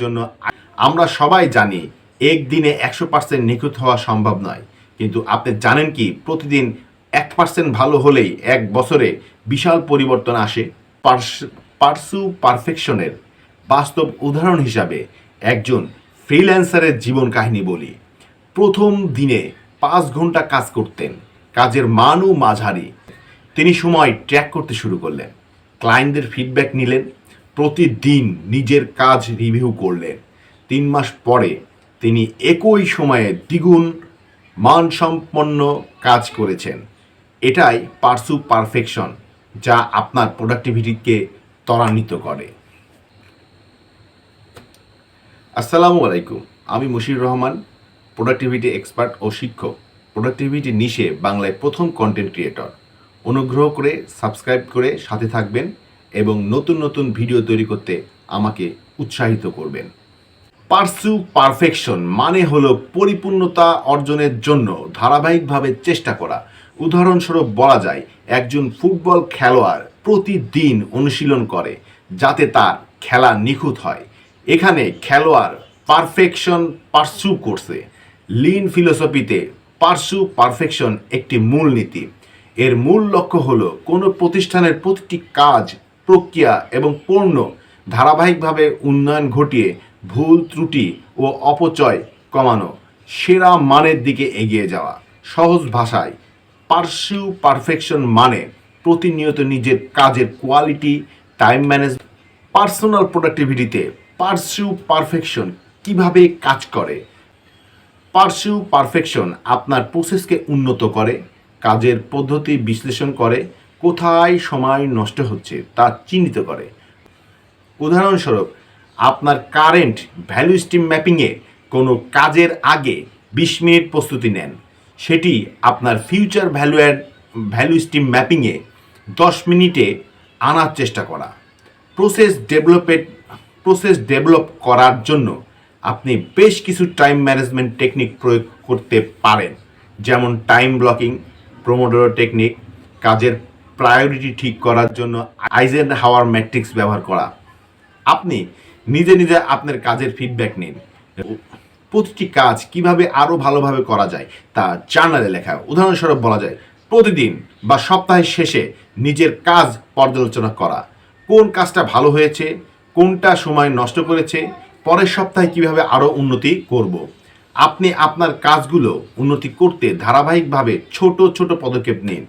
জন্য আমরা সবাই জানি একদিনে একশো পার্সেন্ট নিখুঁত হওয়া সম্ভব নয়। কিন্তু আপনি জানেন কি, প্রতিদিন এক পার্সেন্ট ভালো হলেই এক বছরে বিশাল পরিবর্তন আসে? পার্সু পারফেকশনের বাস্তব উদাহরণ হিসাবে একজন ফ্রিল্যান্সারের জীবন কাহিনী বলি। প্রথম দিনে পাঁচ ঘণ্টা কাজ করতেন, কাজের মানও মাঝারি। তিনি সময় ট্র্যাক করতে শুরু করলেন। ক্লায়েন্টদের ফিডব্যাক নিলেন প্রতিদিন নিজের কাজ রিভিউ করলেন। তিন মাস পরে তিনি একই সময়ে দ্বিগুণ মানসম্পন্ন কাজ করেছেন। এটাই পার্সু পারফেকশন যা আপনার প্রোডাক্টিভিটিকে ত্বরান্বিত করে। আসসালামু আলাইকুম, আমি মুশির রহমান প্রোডাক্টিভিটি এক্সপার্ট ও শিক্ষক। প্রোডাক্টিভিটি নিশে বাংলায় প্রথম কন্টেন্ট ক্রিয়েটর অনুগ্রহ করে সাবস্ক্রাইব করে সাথে থাকবেন। এবং নতুন নতুন ভিডিও তৈরি করতে আমাকে উৎসাহিত করবেন। পার্সু পারফেকশন মানে হলো পরিপূর্ণতা অর্জনের জন্য ধারাবাহিকভাবে চেষ্টা করা। উদাহরণস্বরূপ বলা যায়, একজন ফুটবল খেলোয়াড় প্রতিদিন অনুশীলন করে যাতে তার খেলা নিখুঁত হয়। এখানে খেলোয়াড় পারফেকশন পার্সু করছে। লিন ফিলোসফিতে পার্সু পারফেকশন একটি মূলনীতি। এর মূল লক্ষ্য হলো কোনো প্রতিষ্ঠানের প্রতিটি কাজ প্রক্রিয়া এবং পণ্য ধারাবাহিকভাবে উন্নয়ন ঘটিয়ে ভুল, ত্রুটি ও অপচয় কমানো, সেরা মানের দিকে এগিয়ে যাওয়া। সহজ ভাষায়, পার্সিউ পারফেকশন মানে প্রতিনিয়ত নিজের কাজের কোয়ালিটি, টাইম ম্যানেজ, পার্সোনাল প্রোডাক্টিভিটিতে পার্সিউ পারফেকশন কীভাবে কাজ করে? পার্সিউ পারফেকশন আপনার প্রসেসকে উন্নত করে, কাজের পদ্ধতি বিশ্লেষণ করে কোথায় সময় নষ্ট হচ্ছে তা চিহ্নিত করে। উদাহরণস্বরূপ, আপনার কারেন্ট ভ্যালু স্টিম ম্যাপিংয়ে কোনো কাজের আগে বিশ মিনিট প্রস্তুতি নেন। সেটি আপনার future value add value stream ম্যাপিংয়ে দশ মিনিটে আনার চেষ্টা করা। প্রসেস ডেভেলপের প্রসেস ডেভেলপ করার জন্য আপনি বেশ কিছু টাইম ম্যানেজমেন্ট টেকনিক প্রয়োগ করতে পারেন। যেমন টাইম ব্লকিং, প্রোমোডোরো টেকনিক, কাজের প্রায়োরিটি ঠিক করার জন্য আইজেন হাওয়ার ম্যাট্রিক্স ব্যবহার করা। আপনি নিজে নিজে আপনার কাজের ফিডব্যাক নিন। প্রতিটি কাজ কীভাবে আরও ভালোভাবে করা যায় তা জার্নালে লেখা। উদাহরণস্বরূপ বলা যায়, প্রতিদিন বা সপ্তাহের শেষে নিজের কাজ পর্যালোচনা করা। কোন কাজটা ভালো হয়েছে, কোনটা সময় নষ্ট করেছে, পরের সপ্তাহে কীভাবে আরও উন্নতি করব। আপনি আপনার কাজগুলো উন্নতি করতে ধারাবাহিকভাবে ছোট ছোট পদক্ষেপ নিন।